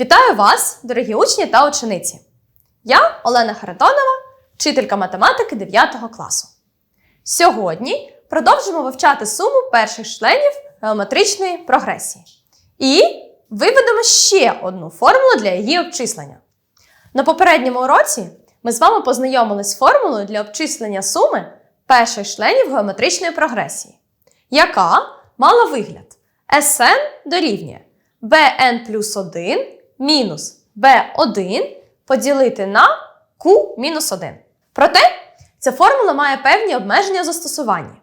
Вітаю вас, дорогі учні та учениці! Я Олена Харитонова, вчителька математики 9 класу. Сьогодні продовжимо вивчати суму перших членів геометричної прогресії. І виведемо ще одну формулу для її обчислення. На попередньому уроці ми з вами познайомились з формулою для обчислення суми перших членів геометричної прогресії, яка мала вигляд Sn дорівнює bn плюс 1 мінус b1 поділити на q мінус 1. Проте ця формула має певні обмеження застосування.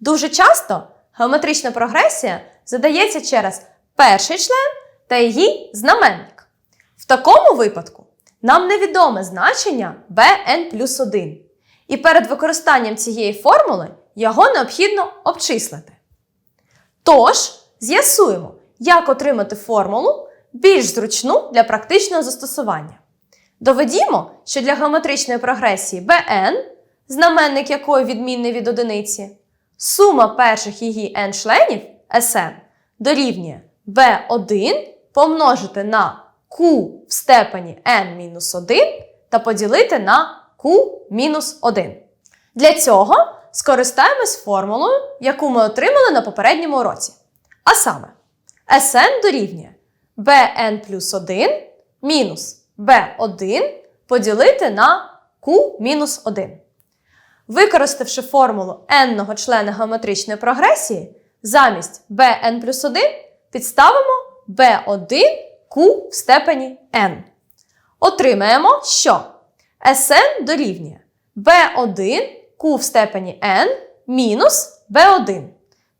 Дуже часто геометрична прогресія задається через перший член та її знаменник. В такому випадку нам невідоме значення bn плюс 1. І перед використанням цієї формули його необхідно обчислити. Тож, з'ясуємо, як отримати формулу більш зручну для практичного застосування. Доведімо, що для геометричної прогресії bn, знаменник якої відмінний від одиниці, сума перших її n членів Sn дорівнює b1 помножити на q в степені n-1 та поділити на q-1. Для цього скористаємось формулою, яку ми отримали на попередньому уроці. А саме, Sn дорівнює bn плюс 1 мінус b1 поділити на q мінус 1. Використавши формулу n-го члена геометричної прогресії, замість bn плюс 1 підставимо b1 q в степені n. Отримаємо, що Sn дорівнює b1 q в степені n мінус b1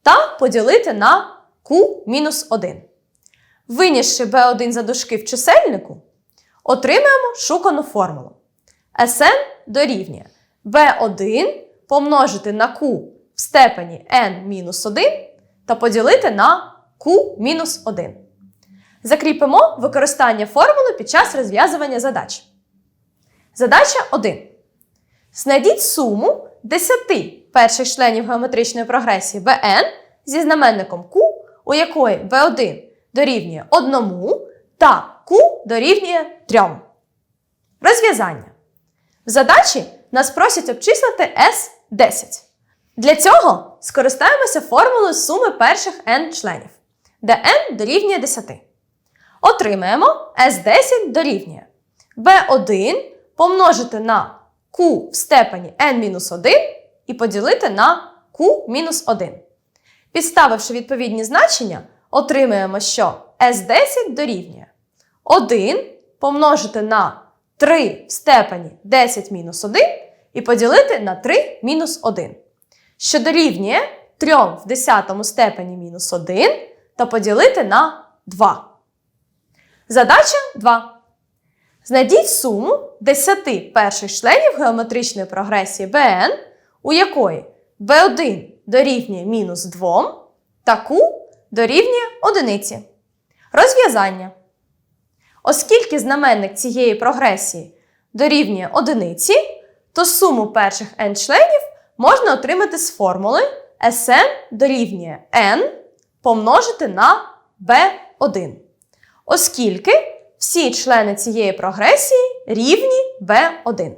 та поділити на q мінус 1. Винісши b1 за дужки в чисельнику, отримаємо шукану формулу. Sn дорівнює b1 помножити на q в степені n-1 та поділити на q-1. Закріпимо використання формули під час розв'язування задач. Задача 1. Знайдіть суму 10 перших членів геометричної прогресії bn зі знаменником q, у якої b1 дорівнює 1 та q дорівнює 3. Розв'язання. В задачі нас просять обчислити S10. Для цього скористаємося формулою суми перших n членів, де n дорівнює 10. Отримаємо S10 дорівнює b1 помножити на q в степені n-1 і поділити на q-1. Підставивши відповідні значення, отримаємо, що S10 дорівнює 1 помножити на 3 в степені 10 мінус 1 і поділити на 3 мінус 1, що дорівнює 3 в 10 степені мінус 1 та поділити на 2. Задача 2. Знайдіть суму 10 перших членів геометричної прогресії bn, у якої b1 дорівнює мінус 2 та q дорівнює 1. Розв'язання. Оскільки знаменник цієї прогресії дорівнює 1, то суму перших n членів можна отримати з формули Sn дорівнює n помножити на b1. Оскільки всі члени цієї прогресії рівні b1.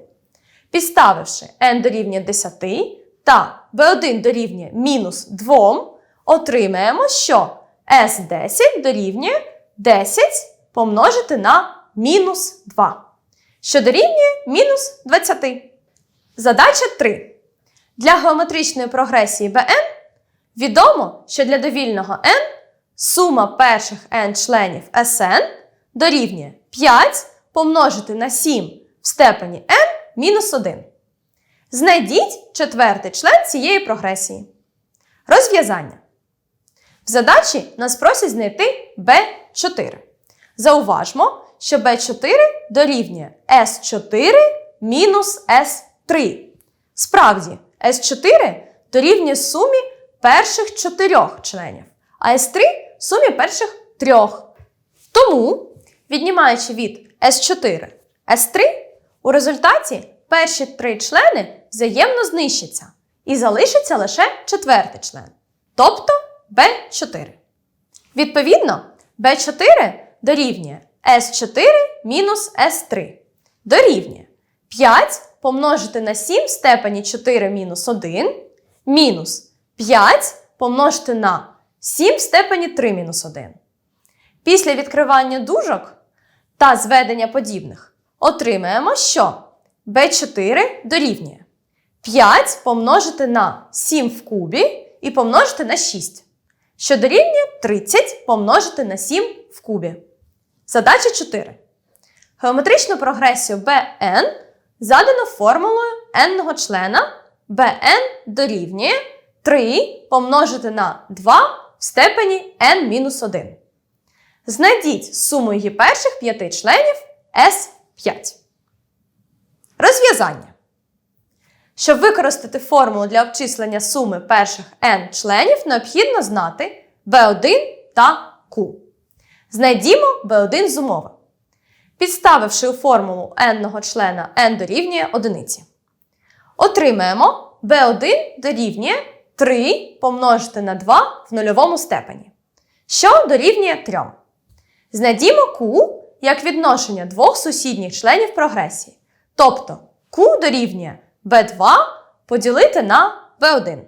Підставивши n дорівнює 10 та b1 дорівнює мінус 2, отримаємо, що S10 дорівнює 10 помножити на мінус 2, що дорівнює мінус 20. Задача 3. Для геометричної прогресії bn відомо, що для довільного n сума перших n членів Sn дорівнює 5 помножити на 7 в степені n мінус 1. Знайдіть четвертий член цієї прогресії. Розв'язання. В задачі нас просять знайти b4. Зауважмо, що b4 дорівнює S4 мінус S3. Справді, S4 дорівнює сумі перших чотирьох членів, а S3 сумі перших трьох. Тому, віднімаючи від S4 S3, у результаті перші три члени взаємно знищаться і залишиться лише четвертий член, тобто B4. Відповідно, B4 дорівнює S4 мінус S3 дорівнює 5 помножити на 7 в степені 4 мінус 1 мінус 5 помножити на 7 в степені 3 мінус 1. Після відкривання дужок та зведення подібних отримаємо, що b4 дорівнює 5 помножити на 7 в кубі і помножити на 6, що дорівнює 30 помножити на 7 в кубі. Задача 4. Геометричну прогресію bn задано формулою n-ного члена bn дорівнює 3 помножити на 2 в степені n-1. Знайдіть суму її перших п'яти членів S5. Розв'язання. Щоб використати формулу для обчислення суми перших n членів, необхідно знати b1 та q. Знайдімо b1 з умови. Підставивши у формулу n-ного члена n дорівнює одиниці. Отримаємо b1 дорівнює 3 помножити на 2 в нульовому степені, що дорівнює 3. Знайдімо q як відношення двох сусідніх членів прогресії. Тобто q дорівнює b2 поділити на b1.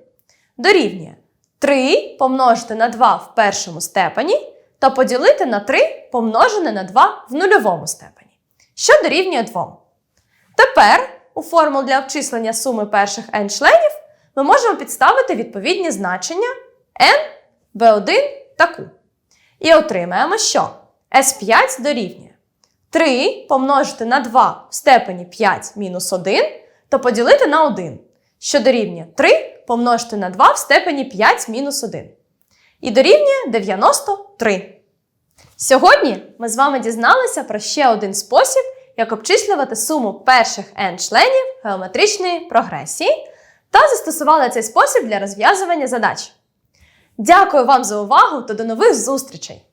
Дорівнює 3 помножити на 2 в першому степені та поділити на 3 помножене на 2 в нульовому степені, що дорівнює 2. Тепер у формул для обчислення суми перших n членів ми можемо підставити відповідні значення n, b1 та q. І отримаємо, що S5 дорівнює 3 помножити на 2 в степені 5 мінус 1 та поділити на 1, що дорівнює 3 помножити на 2 в степені 5 мінус 1. І дорівнює 93. Сьогодні ми з вами дізналися про ще один спосіб, як обчислювати суму перших n членів геометричної прогресії та застосували цей спосіб для розв'язування задач. Дякую вам за увагу та до нових зустрічей!